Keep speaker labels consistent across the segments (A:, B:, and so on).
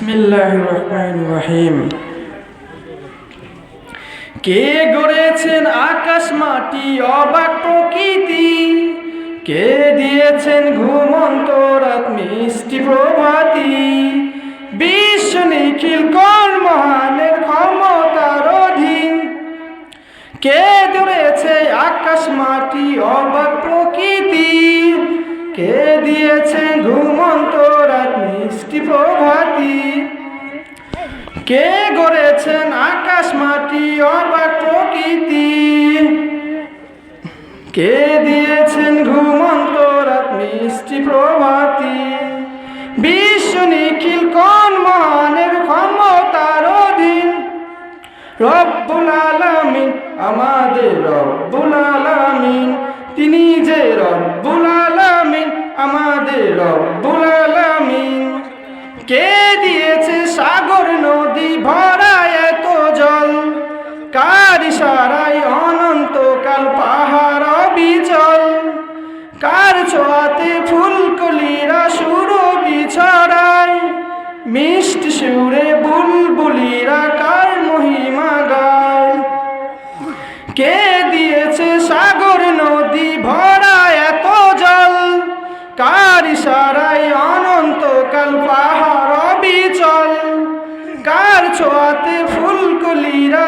A: বিসমিল্লাহ রহমান রহিম কে গড়েছেন আকাশ মাটি, অবাক প্রকৃতি? কে দিয়েছেন ঘুমন্ত রাত, মিষ্টি প্রভাতি? বিশ্ব নিখিল কর্মহানের ক্ষমতার অধীন। কে ধরেছে আকাশ মাটি, অবাক প্রকৃতি? কে দিয়েছে ঘুমন্ত কে গড়েছেন আকাশ মাটি অবাক প্রকৃতি? কে দিয়েছেন ঘুমন্ত রাত মিষ্টি প্রভাতি? বিশ্ব নিখিল কোন মহানের ক্ষমতার অধীন? রব্বুল আলামিন, আমাদের রব্বুল আলামিন, তিনি যে রব্বুল আলামিন, আমাদের রব্বুল আলামিন। কে দিয়েছে কার ইশারায় অনন্তকাল পাহাড় বিচল কার ছোঁয়াতে ফুলকলিরা সুর বিছড়ায়? মিষ্টি সুরে বুলবুলিরা কার মহিমা গায়? কে দিয়েছে সাগর নদী ভরা এত জল? কার ইশারায় অনন্তকাল পাহাড় বিচল কার ছোঁয়াতে ফুলকলিরা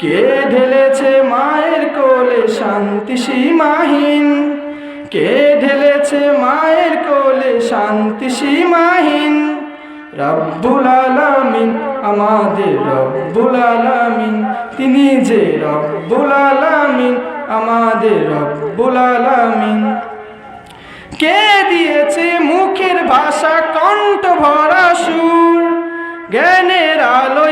A: কে ঢেলেছে মায়ের কোলে শান্তি সীমাহীন? কে ঢেলেছে মায়ের কোলে শান্তি সীমাহীন? রব্বুল আলামিন, আমাদের রব্বুল আলামিন, তিনি যে রব্বুল আলামিন, আমাদের রব্বুল আলামিন। কে দিয়েছে মুখের ভাষা কণ্ঠ ভরা সুর? জ্ঞানের আলোয়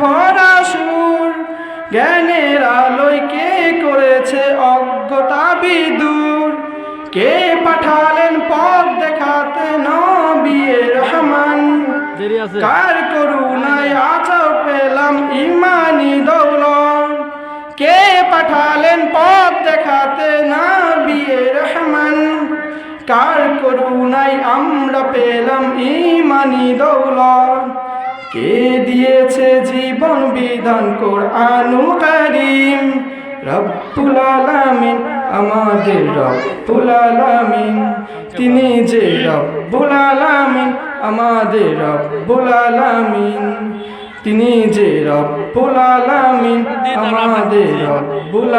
A: ভরা সুর জ্ঞানের আলোয় কে করেছে অজ্ঞতা বিদূর? কে পাঠালেন পথ দেখাতে নবিয়ে রহমান? কার করুণায় আচাও পেলাম ইমানি দৌলত? কে পাঠালেন পথ দেখাতে না বিয়ে রহমান? কার করুণায় আমরা পেলাম ইমানি দৌলত? কে দিয়েছে জীবন বিধান কোরআনু কারিম? রব্বুল আলামিন, আমাদের রব্বুল তিনি যে রব্বুল আমাদের রব্বুল তিনি যে রব্বুল আমাদের রব্বুল